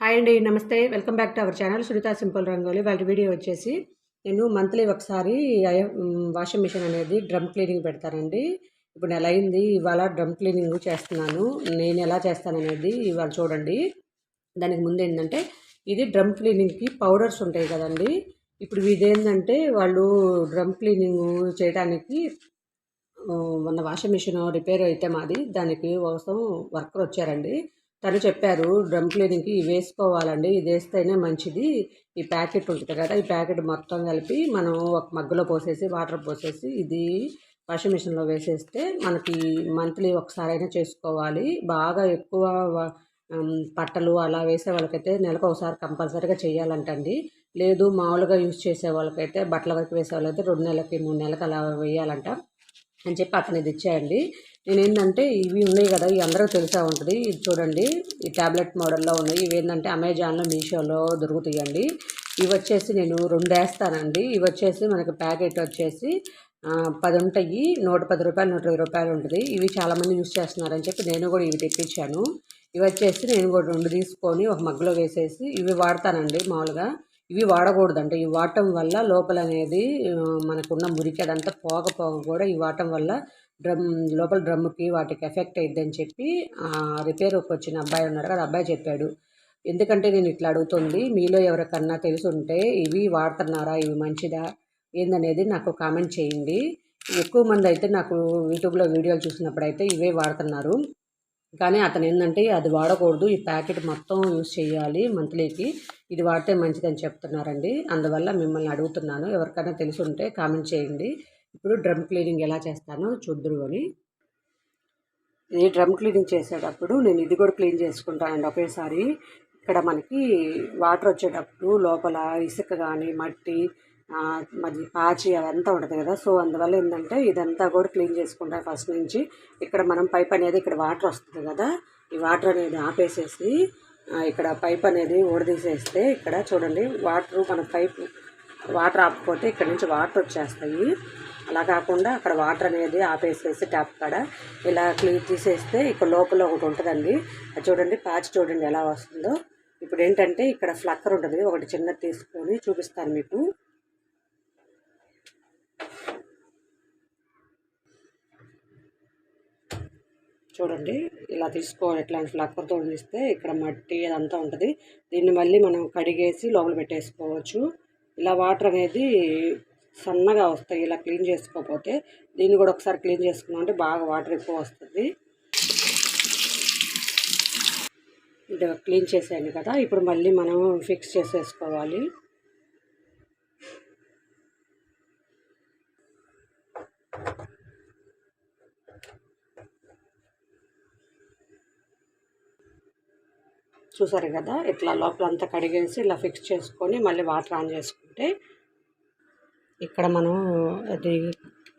Hi అండి నమస్తే. Welcome back to our channel Sunitha simple rangoli. వాళ్ళ వీడియో వచ్చేసి నేను మంత్లీ ఒకసారి వాషింగ్ మిషన్ అనేది డ్రమ్ క్లీనింగ్ పెడతానండి. ఇప్పుడు నెల అయింది ఇవాళ డ్రమ్ క్లీనింగ్ చేస్తున్నాను. నేను ఎలా చేస్తాననేది ఇవాళ చూడండి. దానికి ముందు ఏంటంటే ఇది డ్రమ్ క్లీనింగ్కి పౌడర్స్ ఉంటాయి కదండి. ఇప్పుడు ఇదేంటంటే వాళ్ళు డ్రమ్ క్లీనింగ్ చేయడానికి ఆ, మొన్న వాషింగ్ మిషన్ రిపేర్ అయితే మాది. దానికి కోసం వర్కర్ వచ్చారండి. తను చెప్పారు డ్రమ్ క్లీనింగ్కి ఇవి వేసుకోవాలండి ఇది వేస్తేనే మంచిది ఈ ప్యాకెట్ ఉంటుంది కదా ఈ ప్యాకెట్ మొత్తం కలిపి మనం ఒక మగ్గులో పోసేసి వాటర్ పోసేసి ఇది వాషింగ్ మిషన్లో వేసేస్తే మనకి మంత్లీ ఒకసారి అయినా చేసుకోవాలి బాగా ఎక్కువ పట్టలు అలా వేసే వాళ్ళకైతే నెలకు ఒకసారి కంపల్సరీగా చేయాలంటండి. లేదు మామూలుగా యూజ్ చేసే వాళ్ళకైతే బట్టల వరకు వేసే వాళ్ళకైతే రెండు నెలలకి మూడు నెలలకు అలా వేయాలంట. అని చెప్పి అతను ఇది ఇచ్చేయండి. నేనేంటంటే ఇవి ఉన్నాయి కదా ఇవి అందరికీ తెలిసే ఉంటుంది. ఇది చూడండి ఈ ట్యాబ్లెట్ మోడల్లో ఉన్నాయి. ఇవి ఏంటంటే అమెజాన్లో మీషోలో దొరుకుతాయండి. ఇవి వచ్చేసి నేను రెండు వేస్తానండి ఇవి వచ్చేసి మనకి ప్యాకెట్ వచ్చేసి పది ఉంటాయి నూట పది రూపాయలు నూట ఇరవై రూపాయలు ఉంటుంది. ఇవి చాలామంది యూజ్ చేస్తున్నారని చెప్పి నేను కూడా ఇవి తెప్పించాను. ఇవి వచ్చేసి నేను కూడా రెండు తీసుకొని ఒక మగ్గులో వేసేసి ఇవి వాడతానండి మామూలుగా. ఇవి వాడకూడదంట. ఇవి వాడటం వల్ల లోపల అనేది మనకున్న మురికి అదంతా పోగ పోగ కూడా ఇవి వాడటం వల్ల డ్రమ్ లోపల డ్రమ్కి వాటికి ఎఫెక్ట్ అయ్యిద్దని చెప్పి రిపేర్కి వచ్చిన అబ్బాయి ఉన్నాడు కదా అబ్బాయి చెప్పాడు. ఎందుకంటే నేను ఇట్లా అడుగుతుంది మీలో ఎవరికన్నా తెలిసి ఉంటే ఇవి వాడుతున్నారా ఇవి మంచిదా ఏందనేది నాకు కామెంట్ చేయండి. ఎక్కువ మంది అయితే నాకు యూట్యూబ్లో వీడియోలు చూసినప్పుడు అయితే ఇవే వాడుతున్నారు. కానీ అతను ఏంటంటే అది వాడకూడదు. ఈ ప్యాకెట్ మొత్తం యూస్ చేయాలి మంత్లీకి. ఇది వాడితే మంచిదని చెప్తున్నారండి. అందువల్ల మిమ్మల్ని అడుగుతున్నాను. ఎవరికైనా తెలిసి ఉంటే కామెంట్ చేయండి. ఇప్పుడు డ్రమ్ క్లీనింగ్ ఎలా చేస్తానో చూద్దరు అని ఇది డ్రమ్ క్లీనింగ్ చేసేటప్పుడు నేను ఇది కూడా క్లీన్ చేసుకుంటానండి ఒకేసారి. ఇక్కడ మనకి వాటర్ వచ్చేటప్పుడు లోపల ఇసుక కానీ మట్టి మరి పాచి అదంతా ఉంటుంది కదా. సో అందువల్ల ఏంటంటే ఇదంతా కూడా క్లీన్ చేసుకుంటారు ఫస్ట్ నుంచి. ఇక్కడ మనం పైప్ అనేది ఇక్కడ వాటర్ వస్తుంది కదా. ఈ వాటర్ అనేది ఆపేసేసి ఇక్కడ పైప్ అనేది ఊడదీసేస్తే ఇక్కడ చూడండి వాటర్ మన పైప్ వాటర్ ఆపకపోతే ఇక్కడ నుంచి వాటర్ వచ్చేస్తాయి. అలా కాకుండా అక్కడ వాటర్ అనేది ఆపేసేసి ట్యాప్ కాడ ఇలా క్లీన్ తీసేస్తే ఇక్కడ లోపల ఒకటి ఉంటుందండి. అది చూడండి ప్యాచ్ చూడండి ఎలా వస్తుందో. ఇప్పుడు ఏంటంటే ఇక్కడ ఫ్లక్కర్ ఉంటుంది ఒకటి చిన్నది తీసుకొని చూపిస్తాను మీకు. చూడండి. ఇలా తీసుకోవాలి. ఇట్లాంటి ఫ్లక్కర్తో తీస్తే ఇక్కడ మట్టి అదంతా ఉంటుంది. దీన్ని మళ్ళీ మనం కడిగేసి లోపల పెట్టేసుకోవచ్చు. ఇలా వాటర్ అనేది సన్నగా వస్తాయి. ఇలా క్లీన్ చేసుకోకపోతే దీన్ని కూడా ఒకసారి క్లీన్ చేసుకున్నాం అంటే బాగా వాటర్ ఎక్కువ వస్తుంది. ఇది క్లీన్ చేసేయండి కదా. ఇప్పుడు మళ్ళీ మనం ఫిక్స్ చేసేసుకోవాలి. చూసారు కదా ఇట్లా లోపలంతా కడిగేసి ఇలా ఫిక్స్ చేసుకొని మళ్ళీ వాటర్ ఆన్ చేసుకుంటే ఇక్కడ మనం అది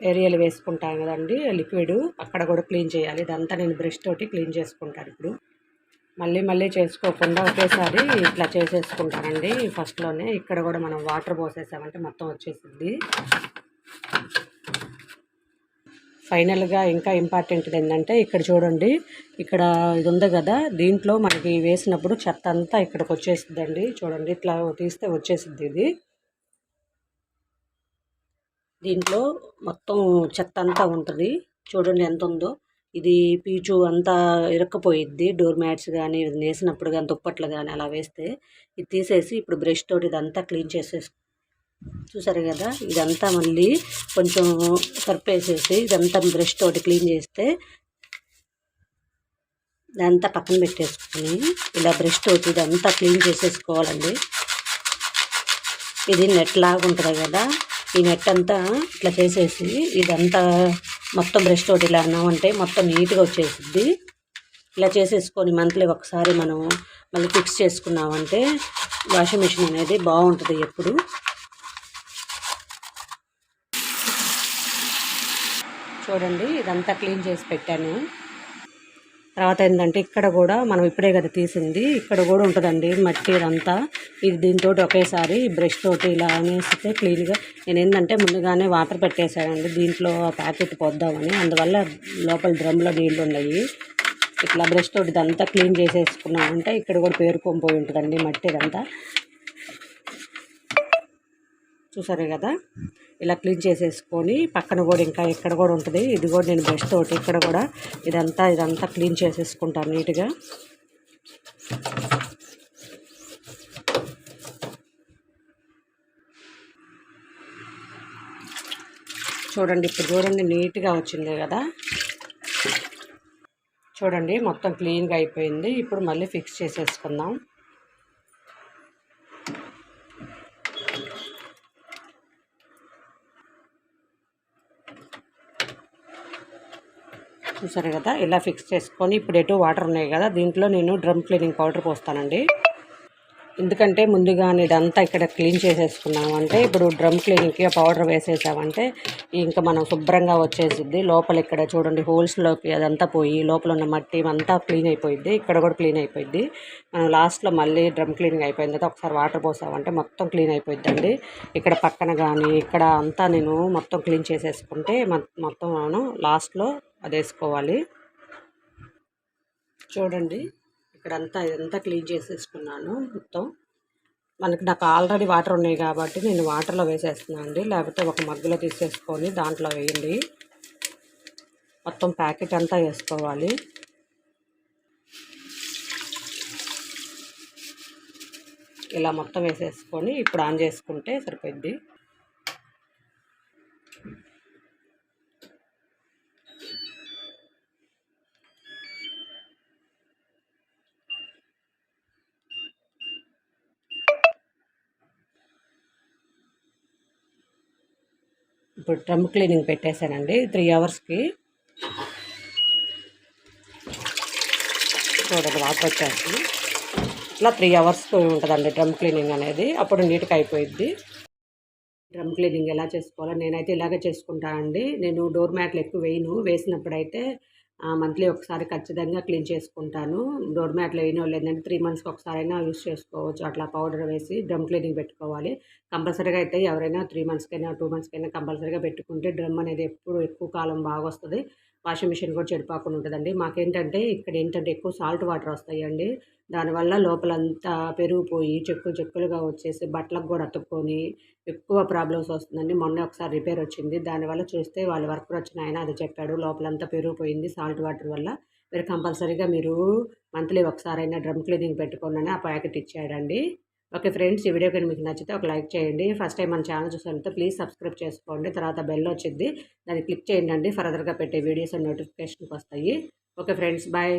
ఏరియాలు వేసుకుంటాం కదండి లిక్విడ్ అక్కడ కూడా క్లీన్ చేయాలి. ఇదంతా నేను బ్రష్ తోటి క్లీన్ చేసుకుంటాను ఇప్పుడు. మళ్ళీ మళ్ళీ చేసుకోకుండా ఒకేసారి ఇట్లా చేసేసుకుంటానండి. ఫస్ట్లోనే ఇక్కడ కూడా మనం వాటర్ పోసేసామంటే మొత్తం వచ్చేసింది. ఫైనల్గా ఇంకా ఇంపార్టెంట్ ఏంటంటే ఇక్కడ చూడండి ఇక్కడ ఇది ఉంది కదా దీంట్లో మనకి వేసినప్పుడు చెత్త అంతా ఇక్కడికి వచ్చేసిద్దండి. చూడండి ఇట్లా తీస్తే వచ్చేసిద్ది ఇది. దీంట్లో మొత్తం చెత్త అంతా ఉంటుంది. చూడండి ఎంత ఉందో. ఇది పీచు అంతా ఇరక్కపోయిద్ది. డోర్ మ్యాట్స్ కానీ ఇది వేసినప్పుడు కానీ దుప్పట్లు కానీ అలా వేస్తే ఇది తీసేసి ఇప్పుడు బ్రష్ తోటి ఇదంతా క్లీన్ చేసేసి చూసారు కదా? ఇదంతా మళ్ళీ కొంచెం సర్పేసేసి ఇదంతా బ్రష్ తోటి క్లీన్ చేస్తే ఇదంతా పక్కన పెట్టేసుకుని ఇలా బ్రష్ తోటి ఇదంతా క్లీన్ చేసేసుకోవాలండి. ఇది నెట్ లాగా ఉంటుంది కదా? ఈ నెట్ అంతా ఇట్లా చేసేసి ఇదంతా మొత్తం బ్రష్ తోటి ఇలా అన్నామంటే మొత్తం నీట్గా వచ్చేసిద్ది. ఇలా చేసేసుకొని మంత్లీ ఒకసారి మనం మళ్ళీ ఫిక్స్ చేసుకున్నామంటే వాషింగ్ మిషన్ అనేది బాగుంటుంది ఎప్పుడు. చూడండి ఇదంతా క్లీన్ చేసి పెట్టాను. తర్వాత ఏంటంటే ఇక్కడ కూడా మనం ఇప్పుడే కదా తీసింది ఇక్కడ కూడా ఉంటుందండి మట్టి ఇదంతా. ఇది దీంతో ఒకేసారి బ్రష్ తోటి ఇలా అనేస్తే క్లీన్గా. నేను ఏంటంటే ముందుగానే వాటర్ పెట్టేశానండి దీంట్లో ప్యాకెట్ పొద్దామని. అందువల్ల లోపల డ్రమ్లో నీళ్ళు ఉన్నాయి. ఇట్లా బ్రష్ తోటి ఇదంతా క్లీన్ చేసేసుకున్నామంటే ఇక్కడ కూడా పేరుకొని పోయి ఉంటుందండి మట్టి ఇదంతా. చూసారు కదా? ఇలా క్లీన్ చేసేసుకొని పక్కన కూడా ఇంకా ఇక్కడ కూడా ఉంటుంది. ఇది కూడా నేను బ్రష్ తోటి ఇక్కడ కూడా ఇదంతా ఇదంతా క్లీన్ చేసేసుకుంటాను నీట్గా. చూడండి ఇప్పుడు చూడండి నీట్గా వచ్చింది కదా? చూడండి మొత్తం క్లీన్గా అయిపోయింది. ఇప్పుడు మళ్ళీ ఫిక్స్ చేసేసుకుందాం. చూసారు కదా ఇలా ఫిక్స్ చేసుకొని ఇప్పుడు ఎటు వాటర్ ఉన్నాయి కదా దీంట్లో నేను డ్రమ్ క్లీనింగ్ పౌడర్ పోస్తానండి. ఎందుకంటే ముందుగానే ఇదంతా ఇక్కడ క్లీన్ చేసేసుకున్నామంటే ఇప్పుడు డ్రమ్ క్లీనింగ్కి పౌడర్ వేసేసామంటే ఇంకా మనం శుభ్రంగా వచ్చేసిద్ది. లోపల ఇక్కడ చూడండి హోల్స్లోకి అదంతా పోయి లోపల ఉన్న మట్టి అంతా క్లీన్ అయిపోయింది ఇక్కడ కూడా క్లీన్ అయిపోయింది మనం లాస్ట్లో మళ్ళీ డ్రమ్ క్లీనింగ్ అయిపోయింది తర్వాత ఒకసారి వాటర్ పోసామంటే మొత్తం క్లీన్ అయిపోయిందండి ఇక్కడ పక్కన కానీ ఇక్కడ అంతా నేను మొత్తం క్లీన్ చేసేసుకుంటే మొత్తం మనం లాస్ట్లో అది వేసుకోవాలి చూడండి ఇక్కడంతా ఇదంతా క్లీన్ చేసేసుకున్నాను మొత్తం. మనకి నాకు ఆల్రెడీ వాటర్ ఉన్నాయి కాబట్టి నేను వాటర్లో వేసేస్తున్నాను అండి. లేకపోతే ఒక మగ్గులో తీసేసుకొని దాంట్లో వేయండి. మొత్తం ప్యాకెట్ అంతా వేసుకోవాలి. ఇలా మొత్తం వేసేసుకొని ఇప్పుడు ఆన్ చేసుకుంటే సరిపోద్ది ఇప్పుడు డ్రమ్ క్లీనింగ్ పెట్టేశానండి త్రీ అవర్స్కి. చూడండి వాటర్ వచ్చేసి ఇట్లా త్రీ అవర్స్ ఉంటుందండి డ్రమ్ క్లీనింగ్ అనేది అప్పుడు నీట్గా అయిపోయింది డ్రమ్ క్లీనింగ్ ఎలా చేసుకోవాలో నేనైతే ఇలాగే చేసుకుంటానండి. నేను డోర్ మ్యాట్లు ఎక్కువ వేయను వేసినప్పుడైతే మంత్లీ ఒకసారి ఖచ్చితంగా క్లీన్ చేసుకుంటాను. డోర్ మ్యాట్లు వేయని వాళ్ళు ఏంటంటే త్రీ మంత్స్కి ఒకసారి అయినా యూస్ చేసుకోవచ్చు. అట్లా పౌడర్ వేసి డ్రమ్ క్లీనింగ్ పెట్టుకోవాలి. కంపల్సరీగా అయితే ఎవరైనా త్రీ మంత్స్కైనా టూ మంత్స్కైనా కంపల్సరీగా పెట్టుకుంటే డ్రమ్ అనేది ఎప్పుడు ఎక్కువ కాలం బాగా వస్తుంది వాషింగ్ మిషన్ కూడా చెడిపోకుండా ఉంటుందండి. మాకేంటంటే ఇక్కడ ఏంటంటే ఎక్కువ సాల్ట్ వాటర్ వస్తాయండి. దానివల్ల లోపలంతా పెరిగిపోయి చెక్కులు చెక్కులుగా వచ్చేసి బట్టలకు కూడా అతుక్కొని ఎక్కువ ప్రాబ్లమ్స్ వస్తుందండి. మొన్న ఒకసారి రిపేర్ వచ్చింది. దానివల్ల చూస్తే వాళ్ళు వర్కర్ వచ్చిన ఆయన అది చెప్పాడు. లోపలంతా పెరిగిపోయింది సాల్ట్ వాటర్ వల్ల. మీరు కంపల్సరీగా మీరు మంత్లీ ఒకసారైనా డ్రమ్ క్లీనింగ్ పెట్టుకోండి ఆ ప్యాకెట్ ఇచ్చాడండి. ఓకే ఫ్రెండ్స్ ఈ వీడియో కానీ మీకు నచ్చితే ఒక లైక్ చేయండి. ఫస్ట్ టైం మన ఛానల్ చూసారంటే ప్లీజ్ సబ్స్క్రైబ్ చేసుకోండి. తర్వాత బెల్ వచ్చింది. దాన్ని క్లిక్ చేయండి అండి ఫర్దర్గా పెట్టే వీడియోస్ నోటిఫికేషన్కి వస్తాయి. Okay friends bye.